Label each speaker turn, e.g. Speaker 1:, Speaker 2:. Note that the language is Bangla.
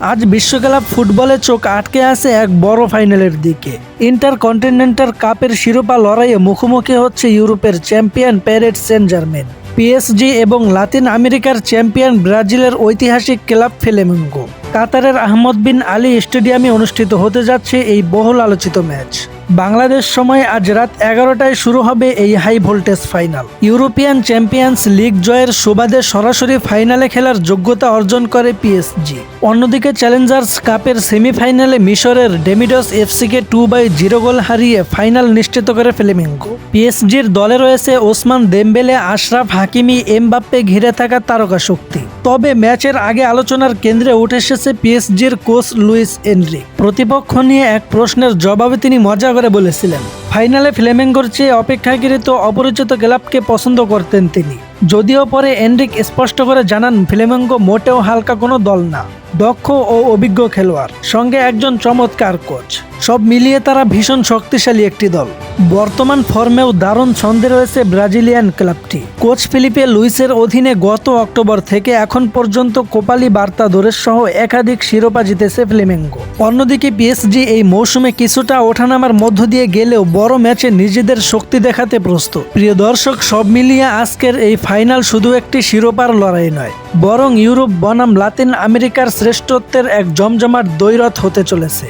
Speaker 1: আজ বিশ্বকাপ ফুটবলে চোখ আটকে আছে এক বড় ফাইনালের দিকে। ইন্টার কন্টিনেন্টাল কাপের শিরোপা লড়াইয়ে মুখোমুখি হচ্ছে ইউরোপের champion Paris Saint Germain PSG এবং লাতিন আমেরিকার চ্যাম্পিয়ন ব্রাজিলের ঐতিহাসিক ক্লাব ফেলেমেঙ্গো। কাতারের আহমদ বিন আলী স্টেডিয়ামে অনুষ্ঠিত হতে যাচ্ছে এই বহুল আলোচিত ম্যাচ। বাংলাদেশ সময় আজ রাত এগারোটায় শুরু হবে এই high voltage final. European Champions League জয়ের সুবাদে সরাসরি ফাইনালে খেলার যোগ্যতা অর্জন করে পিএসজি অন্যদিকে চ্যালেঞ্জার্স কাপের সেমিফাইনালে মিশরের ডেমিডস এফসিকে টু বাই জিরো গোল হারিয়ে ফাইনাল নিশ্চিত করে ফেলেমেঙ্গো পিএসজির দলে রয়েছে Ousmane Dembele, Achraf Hakimi, Mbappe ঘিরে থাকা তারকা শক্তি। তবে ম্যাচের আগে আলোচনার কেন্দ্রে উঠে এসেছে পিএসজির কোচ লুইস এনরি প্রতিপক্ষ নিয়ে এক প্রশ্নের জবাবে তিনি মজা করে বলেছিলেন, ফাইনালে ফ্লেমেঙ্গোর চেয়ে অপেক্ষাকৃত অপরিচিত ক্লাবকে পছন্দ করতেন তিনি। যদিও পরে এনরিক স্পষ্ট করে জানান, ফ্লেমেঙ্গো মোটেও হালকা কোনো দল না। দক্ষ ও অভিজ্ঞ খেলোয়াড়, সঙ্গে একজন চমৎকার কোচ। সব মিলিয়ে তারা ভীষণ শক্তিশালী একটি দল। বর্তমান ফর্মেও দারুণ ছন্দে রয়েছে ব্রাজিলিয়ান ক্লাবটি। কোচ ফিলিপে লুইসের অধীনে গত অক্টোবর থেকে এখন পর্যন্ত কোপালি বার্তা দোরের সহ একাধিক শিরোপা জিতেছে ফ্লেমেঙ্গো। অন্যদিকে পিএসজি এই মৌসুমে কিছুটা ওঠানামার মধ্য দিয়ে গেলেও বড় ম্যাচে নিজেদের শক্তি দেখাতে প্রস্তুত। প্রিয় দর্শক, সব মিলিয়ে আজকের এই ফাইনাল শুধু একটি শিরোপার লড়াই নয়, বরং ইউরোপ বনাম লাতিন আমেরিকার শ্রেষ্ঠত্বের এক জমজমাট দৈরথ হতে চলেছে।